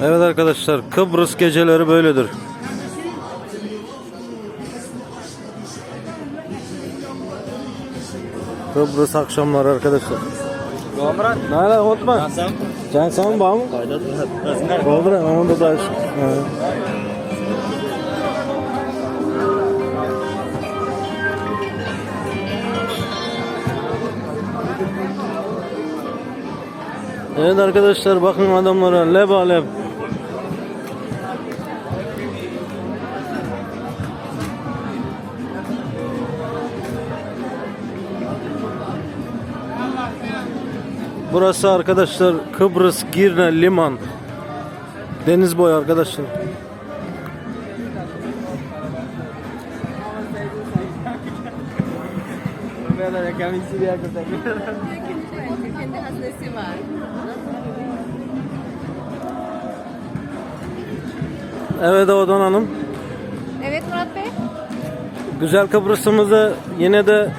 Evet arkadaşlar Kıbrıs geceleri böyledir. Kıbrıs akşamları arkadaşlar. Kamran. Ne ala Otman? Sen Sen sen bağ mı? kayda dur. Olur onu Evet arkadaşlar bakın adamlara leb aleb. Burası arkadaşlar Kıbrıs Girne Liman. Deniz boyu arkadaşlar. Kendi haznesi var. Evet Odan Hanım. Evet Murat Bey. Güzel Kıbrıs'ımızı yine de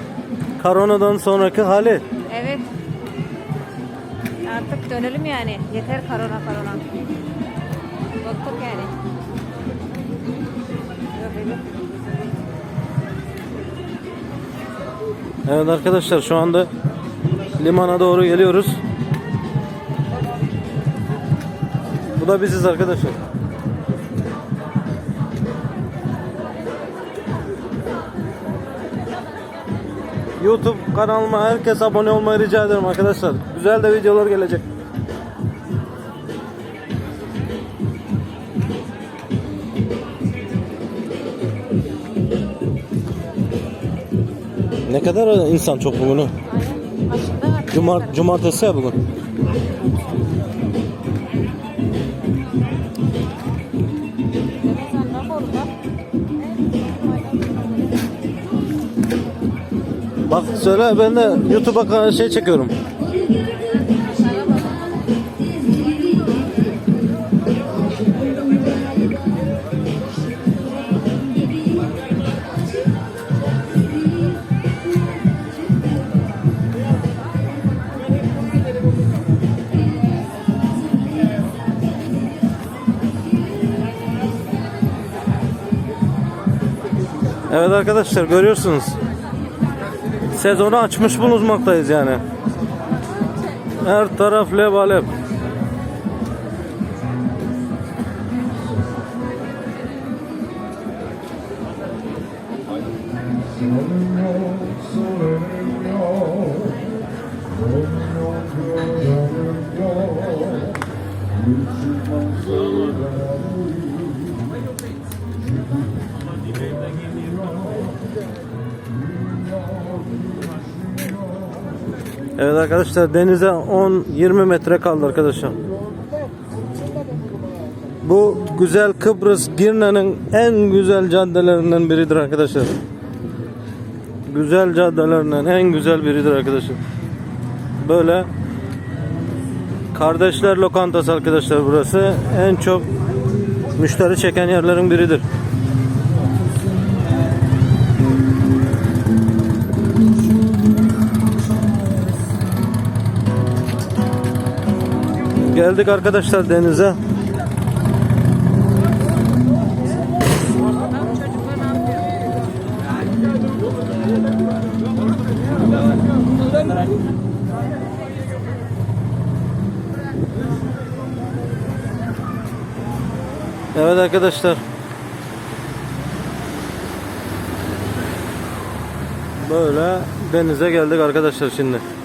koronadan sonraki hali. Evet. Artık dönelim yani. Yeter korona korona. Bıktık yani. Evet arkadaşlar şu anda limana doğru geliyoruz. Bu da biziz arkadaşlar. YouTube kanalıma herkes abone olmayı rica ederim arkadaşlar. Güzel de videolar gelecek. Ne kadar insan çok bugün? Cumart cumartesi ya bugün. Bak söyle ben de YouTube'a şey çekiyorum. Evet arkadaşlar görüyorsunuz. Sezonu açmış bulunmaktayız yani. Her taraf lev Evet arkadaşlar denize 10-20 metre kaldı arkadaşlar. Bu güzel Kıbrıs Girne'nin en güzel caddelerinden biridir arkadaşlar. Güzel caddelerinden en güzel biridir arkadaşlar. Böyle Kardeşler Lokantası arkadaşlar burası. En çok müşteri çeken yerlerin biridir. Geldik arkadaşlar denize. Evet arkadaşlar. Böyle denize geldik arkadaşlar şimdi.